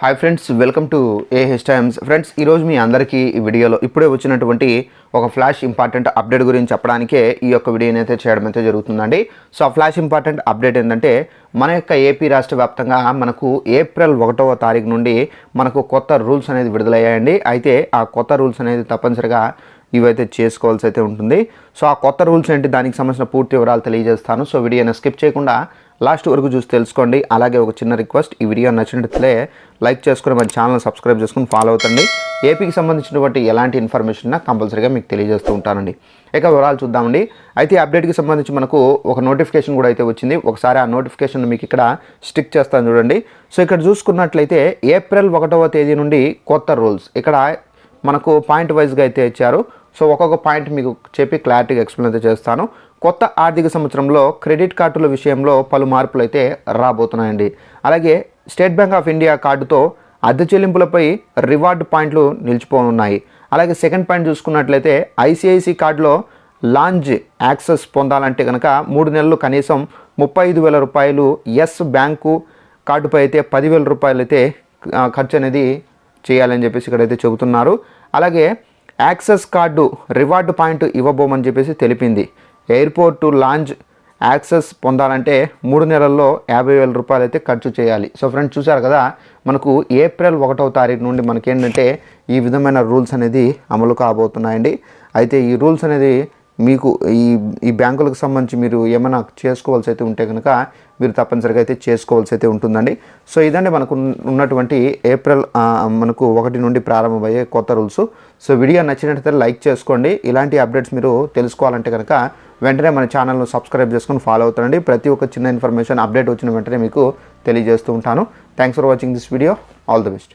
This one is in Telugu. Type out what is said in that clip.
Hi friends welcome to AH times friends ఈరోజు మీ అందరికీ ఈ వీడియోలో ఇప్పుడే వచ్చినటువంటి ఒక ఫ్లాష్ ఇంపార్టెంట్ అప్డేట్ గురించి చెప్పడానికే ఈ యొక్క వీడియోని అయితే చేయడం అయితే జరుగుతుందండి. సో ఆ ఫ్లాష్ ఇంపార్టెంట్ అప్డేట్ ఏంటంటే మన యొక్క ఏపీ రాష్ట్ర వ్యాప్తంగా మనకు ఏప్రిల్ ఒకటవ తారీఖు నుండి మనకు కొత్త రూల్స్ అనేది విడుదలయ్యాయండి. అయితే ఆ కొత్త రూల్స్ అనేది తప్పనిసరిగా ఇవైతే చేసుకోవాల్సి అయితే ఉంటుంది. సో ఆ కొత్త రూల్స్ ఏంటి? దానికి సంబంధించిన పూర్తి వివరాలు తెలియజేస్తాను. సో వీడియోని స్కిప్ చేయకుండా లాస్ట్ వరకు చూసి తెలుసుకోండి. అలాగే ఒక చిన్న రిక్వెస్ట్ ఈ వీడియో నచ్చినట్లే లైక్ చేసుకుని మన ఛానల్ సబ్స్క్రైబ్ చేసుకుని ఫాలో అవుతండి. ఏపీకి సంబంధించినటువంటి ఎలాంటి ఇన్ఫర్మేషన్ కంపల్సరీగా మీకు తెలియజేస్తూ ఉంటానండి. ఇక వివరాలు చూద్దామండి. అయితే అప్డేట్కి సంబంధించి మనకు ఒక నోటిఫికేషన్ కూడా అయితే వచ్చింది. ఒకసారి ఆ నోటిఫికేషన్ మీకు ఇక్కడ స్టిక్ చేస్తాను చూడండి. సో ఇక్కడ చూసుకున్నట్లయితే ఏప్రిల్ ఒకటవ తేదీ నుండి కొత్త రూల్స్ ఇక్కడ మనకు పాయింట్ వైజ్గా అయితే ఇచ్చారు. సో ఒక్కొక్క పాయింట్ మీకు చెప్పి క్లారిటీగా ఎక్స్ప్లెయిన్ అయితే చేస్తాను. కొత్త ఆర్థిక సంవత్సరంలో క్రెడిట్ కార్డుల విషయంలో పలు మార్పులు అయితే రాబోతున్నాయండి. అలాగే స్టేట్ బ్యాంక్ ఆఫ్ ఇండియా కార్డుతో అద్దె చెల్లింపులపై రివార్డ్ పాయింట్లు నిలిచిపోనున్నాయి. అలాగే సెకండ్ పాయింట్ చూసుకున్నట్లయితే ఐసిఐసి కార్డులో లాంజ్ యాక్సెస్ పొందాలంటే కనుక మూడు నెలలు కనీసం ముప్పై ఐదు వేల రూపాయలు ఎస్ బ్యాంకు కార్డుపై అయితే పదివేల రూపాయలు అయితే ఖర్చు అనేది చేయాలని చెప్పేసి ఇక్కడైతే చెబుతున్నారు. అలాగే యాక్సెస్ కార్డు రివార్డు పాయింట్ ఇవ్వబోమని చెప్పేసి తెలిపింది. ఎయిర్పోర్ట్ లాంజ్ యాక్సెస్ పొందాలంటే మూడు నెలల్లో యాభై వేల రూపాయలు అయితే ఖర్చు చేయాలి. సో ఫ్రెండ్స్ చూసారు కదా మనకు ఏప్రిల్ ఒకటవ తారీఖు నుండి మనకేంటంటే ఈ విధమైన రూల్స్ అనేది అమలు కాబోతున్నాయండి. అయితే ఈ రూల్స్ అనేది మీకు ఈ ఈ బ్యాంకులకు సంబంధించి మీరు ఏమైనా చేసుకోవాల్సి అయితే ఉంటే కనుక మీరు తప్పనిసరిగా అయితే చేసుకోవాల్సి అయితే ఉంటుందండి. సో ఇదండి మనకు ఉన్నటువంటి ఏప్రిల్ మనకు ఒకటి నుండి ప్రారంభమయ్యే కొత్త రూల్స్. సో వీడియో నచ్చినట్లయితే లైక్ చేసుకోండి. ఇలాంటి అప్డేట్స్ మీరు తెలుసుకోవాలంటే కనుక వెంటనే మన ఛానల్ను సబ్స్క్రైబ్ చేసుకొని ఫాలో అవుతారండి ప్రతి ఒక్క చిన్న ఇన్ఫర్మేషన్ అప్డేట్ వచ్చిన వెంటనే మీకు తెలియజేస్తూ ఉంటాను. Thanks for watching this video. All the best.